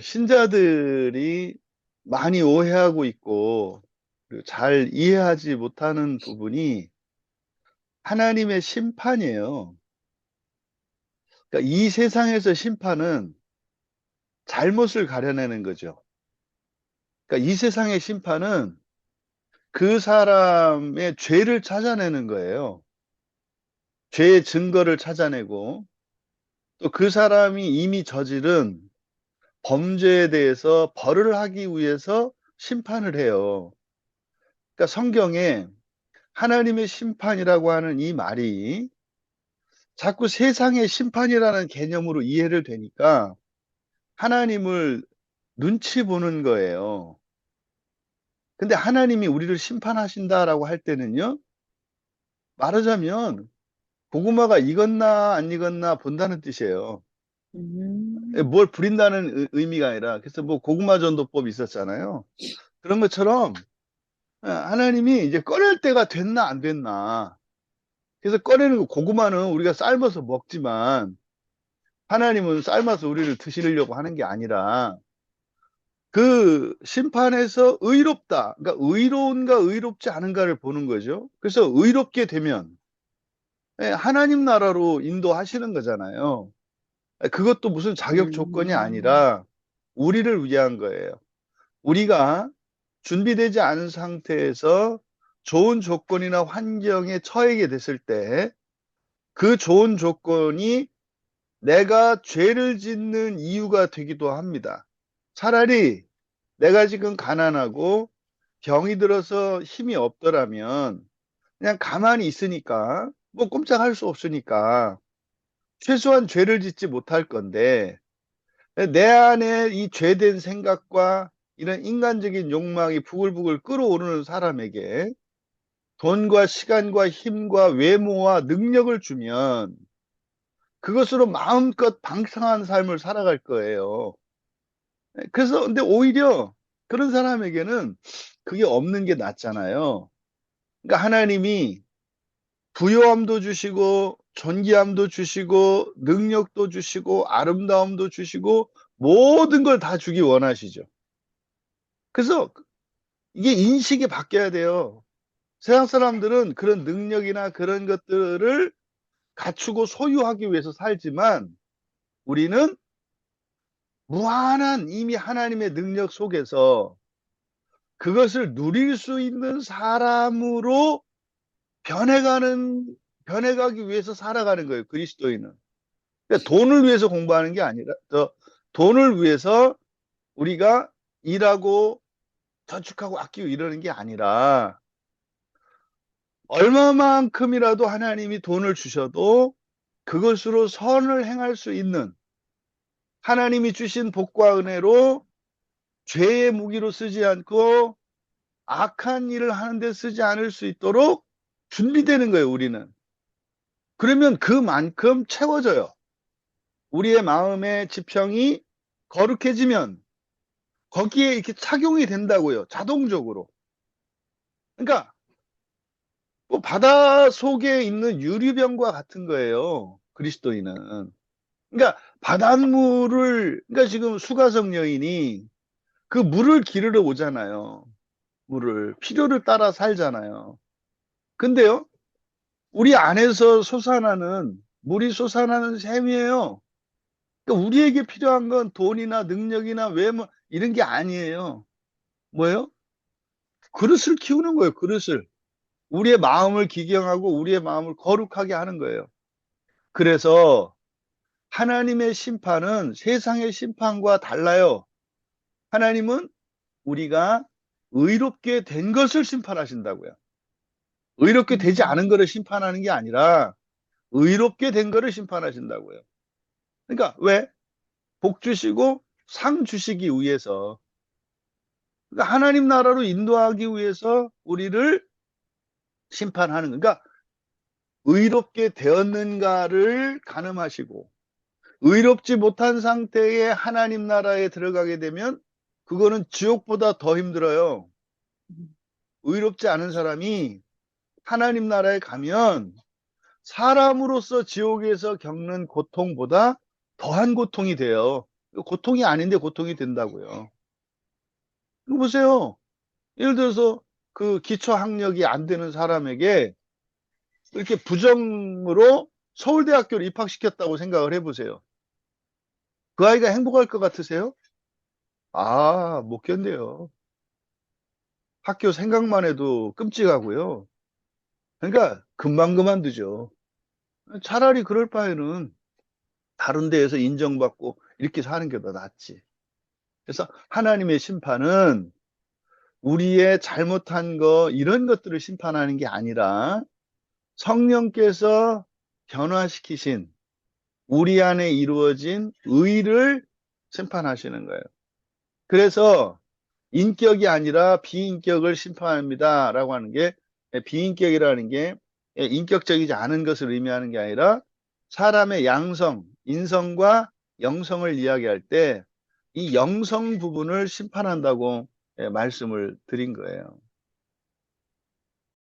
신자들이 많이 오해하고 있고 잘 이해하지 못하는 부분이 하나님의 심판이에요. 그러니까 이 세상에서 심판은 잘못을 가려내는 거죠. 그러니까 이 세상의 심판은 그 사람의 죄를 찾아내는 거예요. 죄의 증거를 찾아내고 또 그 사람이 이미 저지른 범죄에 대해서 벌을 하기 위해서 심판을 해요. 그러니까 성경에 하나님의 심판이라고 하는 이 말이 자꾸 세상의 심판이라는 개념으로 이해를 되니까 하나님을 눈치 보는 거예요. 근데 하나님이 우리를 심판하신다라고 할 때는요. 말하자면 고구마가 익었나 안 익었나 본다는 뜻이에요. 예 음. 뭘 부린다는 의 의미가 아니라 그래서 뭐 고구마 전도법이 있었잖아요. 그런 것처럼 예 하나님이 이제 꺼낼 때가 됐나 안 됐나. 그래서 꺼내는 거 고구마는 우리가 삶아서 먹지만 하나님은 삶아서 우리를 드시려고 하는 게 아니라 그 심판에서 의롭다. 그러니까 의로운가 의롭지 않은가를 보는 거죠. 그래서 의롭게 되면 예 하나님 나라로 인도하시는 거잖아요. 예 그것도 무슨 자격 조건이 음. 아니라 우리를 위한 거예요. 우리가 준비되지 않은 상태에서 좋은 조건이나 환경에 처하게 됐을 때 그 좋은 조건이 내가 죄를 짓는 이유가 되기도 합니다. 차라리 내가 지금 가난하고 병이 들어서 힘이 없더라면 그냥 가만히 있으니까 뭐 꼼짝할 수 없으니까 최소한 죄를 짓지 못할 건데 예내 안에 이 죄된 생각과 이런 인간적인 욕망이 부글부글 끓어오르는 사람에게 돈과 시간과 힘과 외모와 능력을 주면 그것으로 마음껏 방탕한 삶을 살아갈 거예요. 예 그래서 근데 오히려 그런 사람에게는 그게 없는 게 낫잖아요. 그러니까 하나님이 부요함도 주시고 존귀함도 주시고 능력도 주시고 아름다움도 주시고 모든 걸 다 주기 원하시죠. 그래서 이게 인식이 바뀌어야 돼요. 세상 사람들은 그런 능력이나 그런 것들을 갖추고 소유하기 위해서 살지만 우리는 무한한 이미 하나님의 능력 속에서 그것을 누릴 수 있는 사람으로 변해가는 변해가기 위해서 살아가는 거예요 그리스도인은. 그러니까 돈을 위해서 공부하는 게 아니라 저 돈을 위해서 우리가 일하고 저축하고 아끼고 이러는 게 아니라 얼마만큼이라도 하나님이 돈을 주셔도 그것으로 선을 행할 수 있는 하나님이 주신 복과 은혜로 죄의 무기로 쓰지 않고 악한 일을 하는 데 쓰지 않을 수 있도록 준비되는 거예요 우리는. 그러면 그만큼 채워져요. 우리의 마음의 지평이 거룩해지면 거기에 이렇게 착용이 된다고요 자동적으로. 그러니까 뭐 바다 속에 있는 유리병과 같은 거예요 그리스도인은. 그러니까 바닷물을 그러니까 지금 수가성 여인이 그 물을 기르러 오잖아요. 물을 필요를 따라 살잖아요. 근데요 우리 안에서 솟아나는 물이 솟아나는 샘이에요. 그러니까 우리에게 필요한 건 돈이나 능력이나 외모 이런 게 아니에요. 뭐예요? 그릇을 키우는 거예요 그릇을. 우리의 마음을 기경하고 우리의 마음을 거룩하게 하는 거예요. 그래서 하나님의 심판은 세상의 심판과 달라요. 하나님은 우리가 의롭게 된 것을 심판하신다고요. 의롭게 되지 음. 않은 거를 심판하는 게 아니라 의롭게 된 거를 심판하신다고요. 그러니까 왜? 복 주시고 상 주시기 위해서. 그러니까 하나님 나라로 인도하기 위해서 우리를 심판하는 그러니까 의롭게 되었는가를 가늠하시고 의롭지 못한 상태에 하나님 나라에 들어가게 되면 그거는 지옥보다 더 힘들어요. 음. 의롭지 않은 사람이 하나님 나라에 가면 사람으로서 지옥에서 겪는 고통보다 더한 고통이 돼요. 고통이 아닌데 고통이 된다고요. 이거 보세요. 예를 들어서 그 기초 학력이 안 되는 사람에게 이렇게 부정으로 서울대학교를 입학시켰다고 생각을 해보세요. 그 아이가 행복할 것 같으세요? 아, 못 견뎌요. 학교 생각만 해도 끔찍하고요. 그러니까 금방 그만두죠. 차라리 그럴 바에는 다른 데에서 인정받고 이렇게 사는 게 더 낫지. 그래서 하나님의 심판은 우리의 잘못한 거 이런 것들을 심판하는 게 아니라 성령께서 변화시키신 우리 안에 이루어진 의를 심판하시는 거예요. 그래서 인격이 아니라 비인격을 심판합니다. 라고 하는 게 비인격이라는 게 인격적이지 않은 것을 의미하는 게 아니라 사람의 양성, 인성과 영성을 이야기할 때 이 영성 부분을 심판한다고 말씀을 드린 거예요.